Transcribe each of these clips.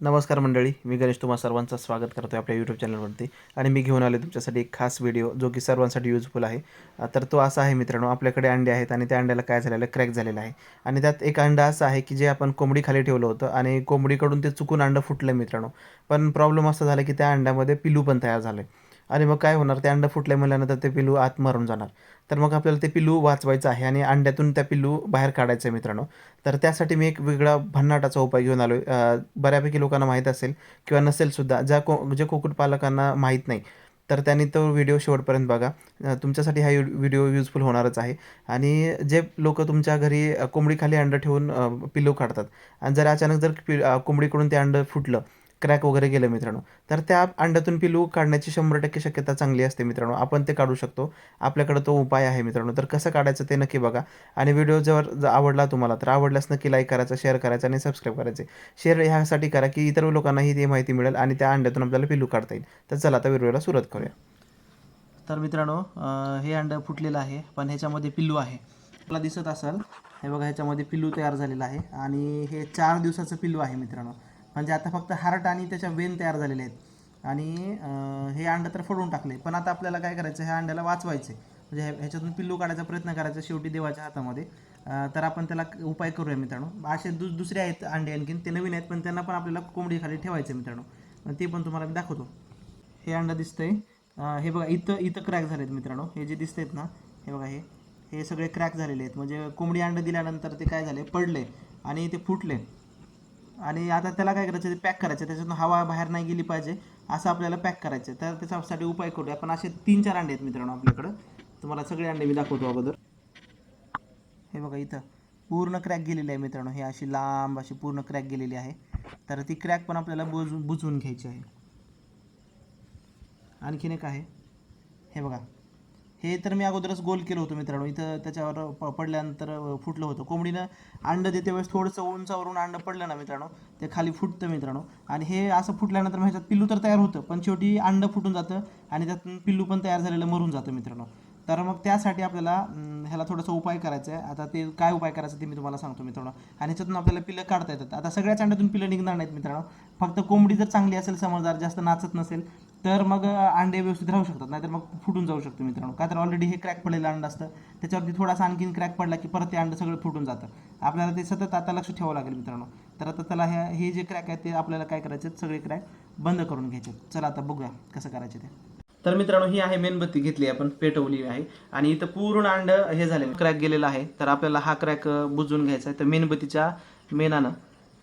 नमस्कार मंडळी मी गणेश तुम्हा सर्वांचं स्वागत करतो आहे आपल्या यूट्यूब चॅनलवरती आणि मी घेऊन आलो तुमच्यासाठी एक खास व्हिडिओ जो की सर्वांसाठी युजफुल आहे. तर तो असा आहे मित्रांनो आपल्याकडे अंडे आहेत आणि त्या अंड्याला काय झालेलं क्रॅक झालेला आहे. आणि त्यात एक अंडा असं आहे की जे आपण कोंबडी खाली ठेवलं होतं आणि कोंबडीकडून ते चुकून अंडं फुटलं मित्रांनो. पण प्रॉब्लेम असा झाला की त्या अंड्यामध्ये पिलू पण तयार झालं आहे आणि मग काय होणार? ते अंडं फुटले म्हणल्यानंतर ते पिल्लू आत मरून जाणार. तर मग आपल्याला ते पिल्लू वाचवायचं आहे आणि अंड्यातून त्या पिल्लू बाहेर काढायचं आहे मित्रांनो. तर त्यासाठी मी एक वेगळा भन्नाटाचा उपाय घेऊन आलो आहे बऱ्यापैकी लोकांना माहीत असेल किंवा नसेलसुद्धा ज्या को जे कुक्कुटपालकांना माहीत नाही तर त्यांनी तो व्हिडिओ शेवटपर्यंत बघा. तुमच्यासाठी हा व्हिडिओ युजफुल होणारच आहे. आणि जे लोक तुमच्या घरी कोंबडीखाली अंडं ठेवून पिल्लू काढतात. आणि जर अचानक जर पि कोंबडीकडून ते अंडं फुटलं क्रॅक वगैरे गेलं मित्रांनो. तर त्या अंड्यातून पिलू काढण्याची शंभर टक्के शक्यता चांगली असते मित्रांनो. आपण ते काढू शकतो. आपल्याकडे तो उपाय आहे मित्रांनो. तर कसं काढायचं ते नक्की बघा. आणि व्हिडिओ जर आवडला तुम्हाला तर आवडल्यास नक्की लाईक करायचं शेअर करायचा आणि सबस्क्राईब करायचे. शेअर ह्यासाठी करा की इतर लोकांनाही ती माहिती मिळेल आणि त्या अंड्यातून आपल्याला पिलू काढता येईल. तर चला आता व्हिडिओला सुरुवात करूया. तर मित्रांनो हे अंडं फुटलेलं आहे पण ह्याच्यामध्ये पिल्लू आहे. आपला दिसत असाल हे बघा ह्याच्यामध्ये पिल्लू तयार झालेलं आहे. आणि हे चार दिवसाचं पिल्लू आहे मित्रांनो. म्हणजे आता फक्त हार्ट आणि त्याच्या वेन तयार झालेले आहेत. आणि हे अंडं तर फोडून टाकले. पण आता आपल्याला काय करायचं ह्या अंड्याला वाचवायचे म्हणजे ह्या- ह्याच्यातून पिल्लू काढायचा प्रयत्न करायचा शेवटी देवाच्या हातामध्ये. तर आपण त्याला उपाय करूया मित्रांनो. असे दु दुसरे आहेत अंडे आणखीन. ते नवीन आहेत पण त्यांना पण आपल्याला कोंबडीखाली ठेवायचे मित्रांनो. ते पण तुम्हाला मी दाखवतो. हे अंडं दिसतंय. आहे हे बघा इथं इथं क्रॅक झाले आहेत मित्रांनो. हे जे दिसत आहेत ना हे बघा हे हे सगळे क्रॅक झालेले आहेत. म्हणजे कोंबडी अंडं दिल्यानंतर ते काय झाले पडले आणि ते फुटले. आणि आता त्याला काय करायचं ते पॅक करायचं. त्याच्यातून हवा बाहेर नाही गेली पाहिजे असं आपल्याला पॅक करायचं तर त्याच्यासाठी उपाय करूया. पण असे तीन चार अंडे आहेत मित्रांनो आपल्याकडं. तुम्हाला सगळे अंडे मी दाखवतो अगोदर. हे बघा इथं पूर्ण क्रॅक गेलेली आहे मित्रांनो. हे अशी लांब अशी पूर्ण क्रॅक गेलेली आहे. तर ती क्रॅक पण आपल्याला बुजून बुजवून घ्यायची आहे. आणखीन एक आहे. हे बघा. हे तर मी अगोदरच गोल केलं होतं मित्रांनो. इथं त्याच्यावर प पडल्यानंतर फुटलं होतं. कोंबडीनं अंडं देते वेळेस थोडंसं उंचावरून अंडं पडलं ना मित्रांनो ते खाली फुटतं मित्रांनो. आणि हे असं फुटल्यानंतर मग ह्याच्यात पिल्लू तर तयार होतं पण शेवटी अंडं फुटून जातं आणि त्यातून पिल्लू पण तयार झालेलं मरून जातं मित्रांनो. तर मग त्यासाठी आपल्याला ह्याला थोडासा उपाय करायचा आहे. आता ते काय उपाय करायचा ते मी तुम्हाला सांगतो मित्रांनो. आणि ह्याच्यातून आपल्याला पिलं काढता येतात. आता सगळ्याच अंड्यातून पिलं निघणार नाहीत मित्रांनो. फक्त कोंबडी जर चांगली असेल समजदार जास्त नाचत नसेल तर मग अंडे व्यवस्थित राहू शकतात. नाहीतर मग फुटून जाऊ शकतो मित्रांनो. का तर ऑलरेडी हे क्रॅक पडलेलं अंड असतं. त्याच्यावरती थोडासा आणखीन क्रॅक पडला की परत ते अंड सगळं फुटून जातं. आपल्याला ते सतत आता लक्ष ठेवावं लागेल मित्रांनो. तर आता त्याला ह्या हे जे क्रॅक आहेत ते आपल्याला काय करायचे आहेत, सगळे क्रॅक बंद करून घ्यायचे आहेत. चला आता बघूया कसं करायचे ते. तर मित्रांनो ही आहे मेणबत्ती घेतली आपण पेटवली आहे. आणि इथं पूर्ण अंड हे झाले. क्रॅक गेलेला आहे. तर आपल्याला हा क्रॅक बुजवून घ्यायचा आहे. तर मेणबत्तीच्या मेणानं.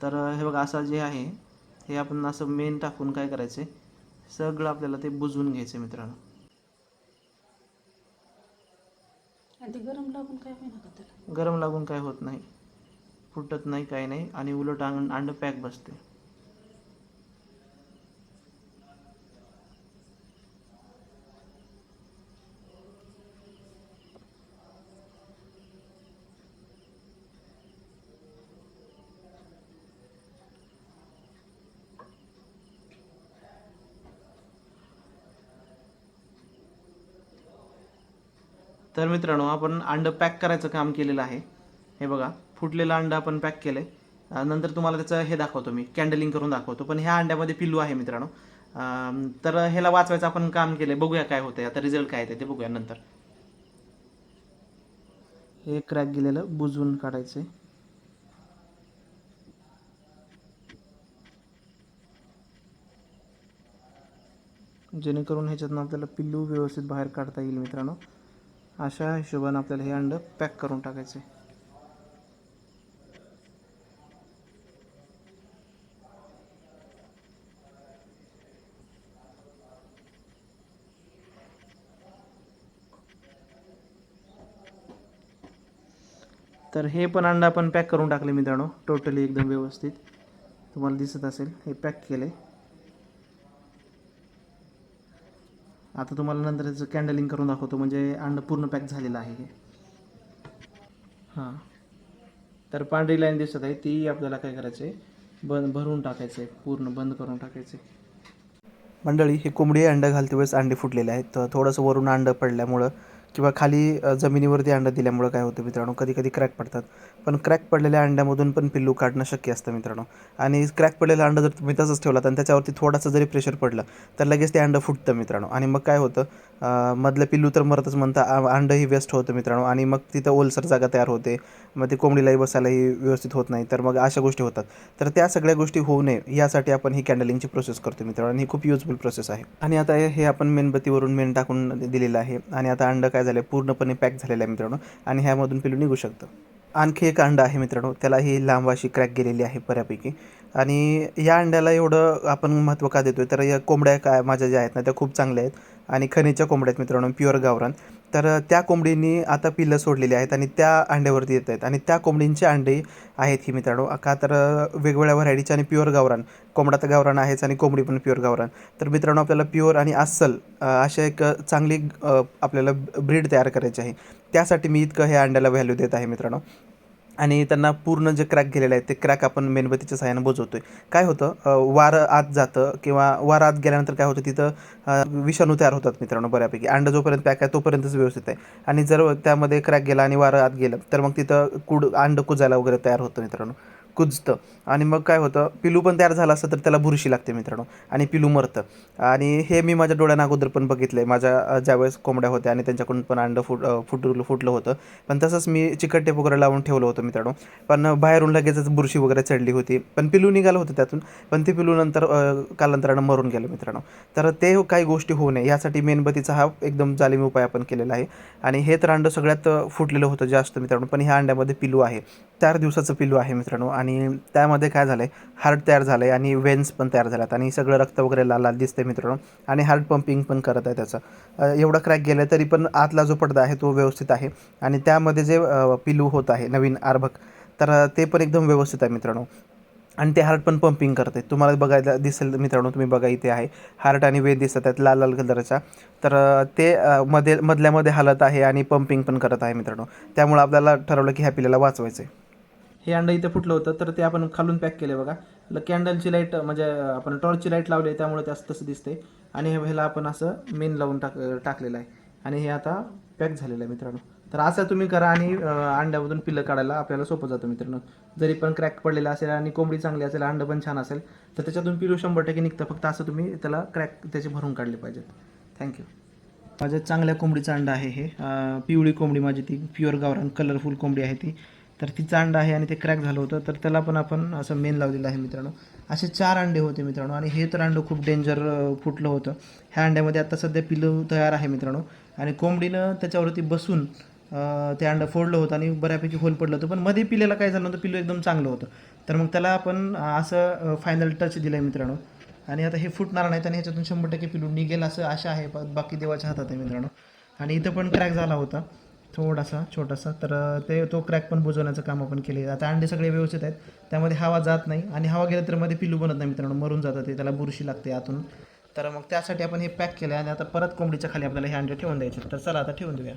तर हे बघा असं जे आहे हे आपण असं मेन टाकून काय करायचं? आहे सगळं आपल्याला ते बुजवून घ्यायचं मित्रांनो. गरम लागून काय गरम लागून काय होत नाही. फुटत नाही काही नाही. आणि उलट अंड पॅक बसते. तर मित्रांनो आपण अंडं पॅक करायचं काम केलेलं आहे. हे बघा फुटलेलं अंड आपण पॅक केलं आहे नंतर तुम्हाला त्याचं हे दाखवतो मी कॅन्डलिंग करून दाखवतो. पण ह्या अंड्यामध्ये पिल्लू आहे मित्रांनो. तर ह्याला वाचवायचं आपण काम केलं बघूया काय होतं आता रिझल्ट काय येते ते बघूया नंतर. हे क्रॅक गेलेलं बुजवून काढायचं आहे जेणेकरून ह्याच्यातनं आपल्याला पिल्लू व्यवस्थित बाहेर काढता येईल मित्रांनो. अशा हिशोबाने आपल्याला हे अंड पॅक करून टाकायचे. तर हे पण अंडा आपण पॅक करून टाकले मित्रांनो. टोटली एकदम व्यवस्थित. तुम्हाला दिसत असेल हे पॅक केले. आता तुम्हाला नंतर त्याचं कॅन्डलिंग करून दाखवतो म्हणजे अंड पूर्ण पॅक झालेलं आहे हे. हां. तर पांढरी लाईन दिसत आहे ती आपल्याला काय करायचं आहे बंद भरून टाकायचं आहे पूर्ण बंद करून टाकायचं आहे मंडळी हे कोंबडी अंडं घालते वेळेस अंडे फुटलेले आहेत. तर थोडंसं वरून अंडं पडल्यामुळं किंवा खाली जमिनीवरती अंडं दिल्यामुळं काय होतं मित्रांनो? कधी कधी क्रॅक पडतात. पण क्रॅक पडलेल्या अंड्यामधून पण पिल्लू काढणं शक्य असतं मित्रांनो. आणि क्रॅक पडलेलं अंडं जर तुम्ही तसंच ठेवला आणि त्याच्यावरती थोडासा जरी प्रेशर पडलं तर लगेच ते अंडं फुटतं मित्रांनो. आणि मग काय होतं मधलं पिल्लू तर मरतच म्हणता अंडंही वेस्ट होतं मित्रांनो. आणि मग तिथं ओलसर जागा तयार होते मग ते कोंबडीलाही बसायलाही व्यवस्थित होत नाही. तर मग अशा गोष्टी होतात. तर त्या सगळ्या गोष्टी होऊ नये यासाठी आपण ही कॅन्डलिंगची प्रोसेस करतो मित्रांनो. आणि ही खूप युजफुल प्रोसेस आहे. आणि आता हे हे आपण मेणबत्तीवरून मेण टाकून दिलेलं आहे. आणि आता अंडं काय झालं पूर्णपणे पॅक झालेलं आहे मित्रांनो. आणि ह्यामधून पिल्लू निघू शकतं. आणखी एक अंडं आहे मित्रांनो त्याला ही लांब अशी क्रॅक गेलेली आहे बऱ्यापैकी. आणि या अंड्याला एवढं आपण महत्त्व का देतो तर या कोंबड्या काय माझ्या ज्या आहेत ना त्या खूप चांगल्या आहेत. आणि खनिजच्या कोंबड्या आहेत मित्रांनो प्युअर गावरान. तर त्या कोंबडींनी आता पिल्लं सोडलेली आहेत आणि त्या अंड्यावरती येत आहेत. आणि त्या कोंबडींची अंडे आहेत ही मित्रांनो. का तर वेगवेगळ्या व्हरायटीचे आणि प्युअर गावरान. कोंबडा तर गावरान आहेच आणि कोंबडी पण प्युअर गावरान. तर मित्रांनो आपल्याला प्युअर आणि अस्सल अशा एक चांगली आपल्याला ब्रीड तयार करायची आहे. त्यासाठी मी इतकं हे अंड्याला व्हॅल्यू देत आहे मित्रांनो. आणि त्यांना पूर्ण जे क्रॅक गेलेले आहेत ते क्रॅक आपण मेणबत्तीच्या सहाय्यानं बुजवतोय. काय होतं? वारं आत जातं किंवा वारं आत गेल्यानंतर काय होतं? तिथं विषाणू तयार होतात मित्रांनो बऱ्यापैकी. अंडं जोपर्यंत पॅक आहे तोपर्यंतच व्यवस्थित आहे. आणि जर त्यामध्ये क्रॅक गेला आणि वारं आत गेलं तर मग तिथं कुड अंडं कुजायला वगैरे तयार होतं मित्रांनो. कुजतं. आणि मग काय होतं पिलू पण तयार झालं असतं तर त्याला बुरशी लागते मित्रांनो. आणि पिलू मरतं. आणि हे मी माझ्या डोळ्यानं अगोदर पण बघितलं आहे माझ्या ज्यावेळेस कोंबड्या होत्या आणि त्यांच्याकडून पण अंडं फुट फुटलं फुटलं होतं. पण तसंच मी चिकट टेप वगैरे लावून ठेवलं होतं मित्रांनो. पण बाहेरून लगेचच बुरशी वगैरे चढली होती. पण पिलू निघालं होतं त्यातून. पण ते पिलू नंतर कालांतरानं मरून गेलं मित्रांनो. तर ते काही गोष्टी होऊ नये. यासाठी मेणबत्तीचा हा एकदम जालिमी उपाय आपण केलेला आहे. आणि हे तर अंडं सगळ्यात फुटलेलं होतं जास्त मित्रांनो. पण ह्या अंड्यामध्ये पिलू आहे. चार दिवसाचं पिलू आहे मित्रांनो. आणि आणि त्यामध्ये काय झालं आहे हार्ट तयार झालं आहे आणि वेन्स पण तयार झाल्यात आणि सगळं रक्त वगैरे लाल लाल दिसतंय मित्रांनो. आणि हार्ट पंपिंग पण करत आहे त्याचं. एवढं एवढा क्रॅक गेला तरी पण आतला जो पडदा आहे तो व्यवस्थित आहे. आणि त्यामध्ये जे पिलू होत आहे नवीन आर्भक तर ते पण एकदम व्यवस्थित आहे मित्रांनो. आणि ते हार्ट पण पंपिंग करते तुम्हाला बघायला दिसेल मित्रांनो तुम्ही बघा इथे आहे. हार्ट आणि वेद दिसत आहेत लाल लाल कलरचा. तर ते मध्ये मधल्यामध्ये हालत आहे आणि पंपिंग पण करत आहे मित्रांनो. त्यामुळे आपल्याला ठरवलं की ह्या पिल्याला वाचवायचं आहे हे अंडं इथे फुटलं होतं तर ते आपण खालून पॅक केले बघा. कॅन्डलची लाइट म्हणजे आपण टॉर्चची लाइट लावली आहे त्यामुळे ते असं तसं दिसते आणि हे ह्याला आपण असं मेन लावून टाक टाकलेलं आहे. आणि हे आता पॅक झालेलं आहे मित्रांनो. तर असं तुम्ही करा आणि अंड्यामधून पिल्लं काढायला आपल्याला सोपं जातं मित्रांनो. जरी पण क्रॅक पडलेला असेल आणि कोंबडी चांगली असेल अंडं पण छान असेल तर त्याच्यातून पिलू शंभर टक्के निघतं. फक्त असं तुम्ही त्याला क्रॅक त्याचे भरून काढले पाहिजेत. थँक्यू माझ्या चांगल्या कोंबडीचं अंडं आहे हे. पिवळी कोंबडी माझी ती प्युअर गावरान कलरफुल कोंबडी आहे ती. तर तिचं चांड आहे आणि ते क्रॅक झालं होतं तर त्याला पण आपण असं मेन लावलेलं आहे मित्रांनो. असे चार अंडे होते मित्रांनो आणि हे तर अंडं खूप डेंजर फुटलं होतं. ह्या अंड्यामध्ये आता सध्या पिल्लू तयार आहे मित्रांनो. आणि कोंबडीनं त्याच्यावरती बसून ते अंडं फोडलं होतं आणि बऱ्यापैकी होल पडलं होतं. पण मध्ये पिलेला काय झालं होतं? पिल्लू एकदम चांगलं होतं. तर मग त्याला आपण असं फायनल टच दिलं आहे मित्रांनो. आणि आता हे फुटणार नाहीत आणि ह्याच्यातून शंभर टक्के पिलू निघेल असं आशा आहे. बाकी देवाच्या हातात आहे मित्रांनो. आणि इथं पण क्रॅक झाला होता. थोडासा छोटासा. तर ते तो क्रॅक पण बुजवण्याचं काम आपण केले आता अंडे सगळे व्यवस्थित आहेत. त्यामध्ये हवा जात नाही. आणि हवा गेलं तर मध्ये पिलू बनत नाही मित्रांनो. मरून जातं ते. त्याला बुरशी लागते आतून. तर मग त्यासाठी आपण हे पॅक केलं आणि आता परत कोंबडीच्या खाली आपल्याला हे अंडे ठेवून द्यायचे तर चला आता ठेवून देऊया.